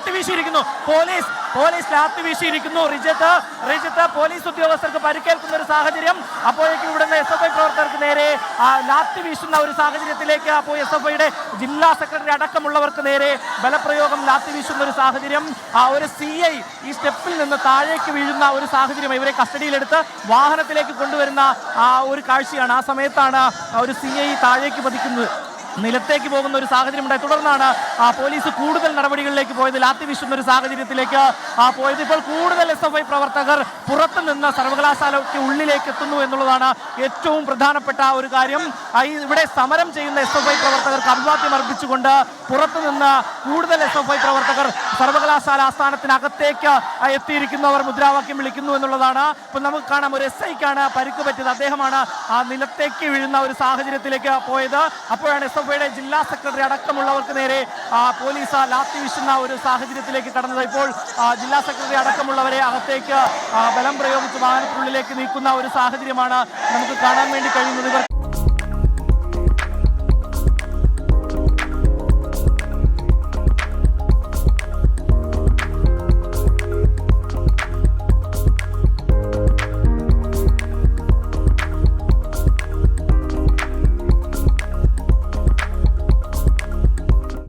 ലാത്തി വീശിയിരിക്കുന്നു police police lathi വീശിയിരിക്കുന്നു Rijath Rijath police ഉദ്യോഗസ്ഥർക്ക് പരിക്കേൽക്കുന്ന ഒരു സാഹചര്യം. അപ്പോഴേക്കും ഇവിടുന്ന് എസ് എഫ് ഐ പ്രവർത്തകർക്ക് നേരെ ലാത്തി വീശുന്ന ഒരു സാഹചര്യത്തിലേക്ക് അപ്പോൾ എസ് എഫ് ഐയുടെ ജില്ലാ സെക്രട്ടറി അടക്കമുള്ളവർക്ക് നേരെ ബലപ്രയോഗം ലാത്തി വീശുന്ന ഒരു സാഹചര്യം. ആ ഒരു സി ഐ ഈ സ്റ്റെപ്പിൽ നിന്ന് താഴേക്ക് വീഴുന്ന ഒരു സാഹചര്യം ഇവരെ കസ്റ്റഡിയിലെടുത്ത് വാഹനത്തിലേക്ക് കൊണ്ടുവരുന്ന ആ ഒരു കാഴ്ചയാണ്. ആ സമയത്താണ് ഒരു സി ഐ താഴേക്ക് പതിക്കുന്നത്. നിലത്തേക്ക് പോകുന്ന ഒരു സാഹചര്യം ഉണ്ടായി. തുടർന്നാണ് ആ പോലീസ് കൂടുതൽ നടപടികളിലേക്ക് പോയത്. ലാത്തി വീശുന്ന ഒരു സാഹചര്യത്തിലേക്ക് ആ പോയത്. ഇപ്പോൾ കൂടുതൽ എസ് എഫ് ഐ പ്രവർത്തകർ പുറത്തു നിന്ന് സർവകലാശാലയ്ക്ക് ഉള്ളിലേക്ക് എത്തുന്നു എന്നുള്ളതാണ് ഏറ്റവും പ്രധാനപ്പെട്ട ഒരു കാര്യം. ഇവിടെ സമരം ചെയ്യുന്ന എസ് എഫ് ഐ പ്രവർത്തകർക്ക് അഭിവാദ്യം അർപ്പിച്ചുകൊണ്ട് പുറത്തു നിന്ന് കൂടുതൽ എസ് എഫ് ഐ പ്രവർത്തകർ സർവകലാശാല ആസ്ഥാനത്തിനകത്തേക്ക് എത്തിയിരിക്കുന്നവർ മുദ്രാവാക്യം വിളിക്കുന്നു എന്നുള്ളതാണ്. ഇപ്പൊ നമുക്ക് കാണാം ഒരു എസ് ഐക്കാണ് പരിക്ക് പറ്റിയത്. അദ്ദേഹമാണ് ആ നിലത്തേക്ക് വീഴുന്ന ഒരു സാഹചര്യത്തിലേക്ക് പോയത്. അപ്പോഴാണ് എസ് ഐയുടെ ജില്ലാ സെക്രട്ടറി അടക്കമുള്ളവർക്ക് നേരെ പോലീസ് ലാത്തി വീശുന്ന ഒരു സാഹചര്യത്തിലേക്ക് കടന്നത്. ഇപ്പോൾ ജില്ലാ സെക്രട്ടറി അടക്കമുള്ളവരെ അകത്തേക്ക് ബലം പ്രയോഗിച്ച് വാഹനത്തിനുള്ളിലേക്ക് നീക്കുന്ന ഒരു സാഹചര്യമാണ് നമുക്ക് കാണാൻ വേണ്ടി കഴിയുന്നത്.